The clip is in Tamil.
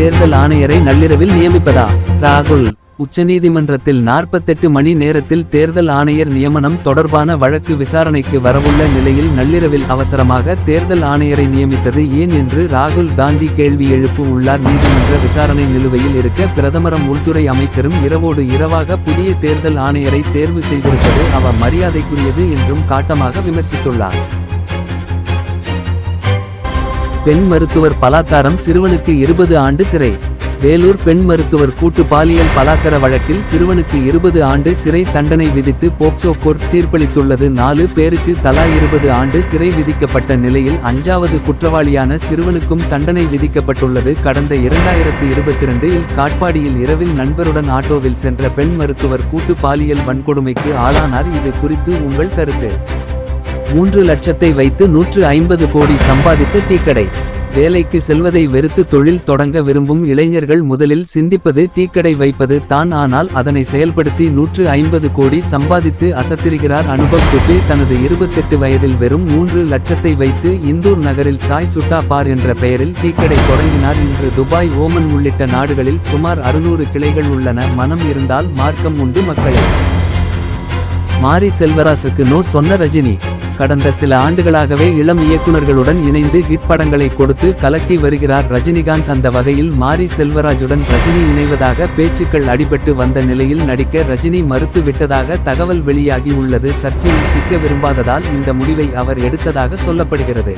தேர்தல் ஆணையரை நள்ளிரவில் நியமிப்பதா? ராகுல் உச்சநீதிமன்றத்தில் 48 மணி நேரத்தில் தேர்தல் ஆணையர் நியமனம் தொடர்பான வழக்கு விசாரணைக்கு வரவுள்ள நிலையில் நள்ளிரவில் அவசரமாக தேர்தல் ஆணையரை நியமித்தது ஏன் என்று ராகுல் காந்தி கேள்வி எழுப்பு உள்ளார். நீதிமன்ற விசாரணை நிலுவையில் இருக்க பிரதமரும் உள்துறை அமைச்சரும் இரவோடு இரவாக புதிய தேர்தல் ஆணையரை தேர்வு செய்திருப்பது அவ மரியாதைக்குரியது என்றும் காட்டமாக விமர்சித்துள்ளார். பெண் மருத்துவர் பலாத்காரம் சிறுவனுக்கு இருபது ஆண்டு சிறை. வேலூர் பெண் மருத்துவர் கூட்டு பாலியல் பலாத்கார வழக்கில் சிறுவனுக்கு இருபது ஆண்டு சிறை தண்டனை விதித்து போக்சோ கோர்ட் தீர்ப்பளித்துள்ளது. நாலு பேருக்கு தலா இருபது ஆண்டு சிறை விதிக்கப்பட்ட நிலையில் அஞ்சாவது குற்றவாளியான சிறுவனுக்கும் தண்டனை விதிக்கப்பட்டுள்ளது. கடந்த இரண்டாயிரத்து இருபத்தி ரெண்டில் காட்பாடியில் இரவில் நண்பருடன் ஆட்டோவில் சென்ற பெண் மருத்துவர் கூட்டு பாலியல் வன்கொடுமைக்கு ஆளானார். இது குறித்து உங்கள் கருத்து. மூன்று லட்சத்தை வைத்து நூற்று ஐம்பது கோடி சம்பாதித்த டீக்கடை. வேலைக்கு செல்வதை வெறுத்து தொழில் தொடங்க விரும்பும் இளைஞர்கள் முதலில் சிந்திப்பது டீக்கடை வைப்பது தான் ஆனால் அதனை செயல்படுத்தி நூற்று ஐம்பது கோடி சம்பாதித்து அசத்திருக்கிறார் அனுபவ் துபே தனது இருபத்தெட்டு வயதில் வெறும் மூன்று லட்சத்தை வைத்து இந்தூர் நகரில் சாய் சுட்டா பார் என்ற பெயரில் டீக்கடை தொடங்கினார். இன்று துபாய் ஓமன் உள்ளிட்ட நாடுகளில் சுமார் அறுநூறு கிளைகள் உள்ளன. மனம் இருந்தால் மார்க்கம் உண்டு மக்கள். மாரி செல்வராசுக்கு நோ சொன்ன ரஜினி. கடந்த சில ஆண்டுகளாகவே இளம் இயக்குநர்களுடன் இணைந்து ஹிட் படங்களை கொடுத்து கலக்கி வருகிறார் ரஜினிகாந்த். அந்த வகையில் மாரி செல்வராஜுடன் ரஜினி இணைவதாக பேச்சுக்கள் அடிபட்டு வந்த நிலையில் நடிக்க ரஜினி மறுத்து விட்டதாக தகவல் வெளியாகி உள்ளது. சர்ச்சையில் சிக்க விரும்பாததால் இந்த முடிவை அவர் எடுத்ததாக சொல்லப்படுகிறது.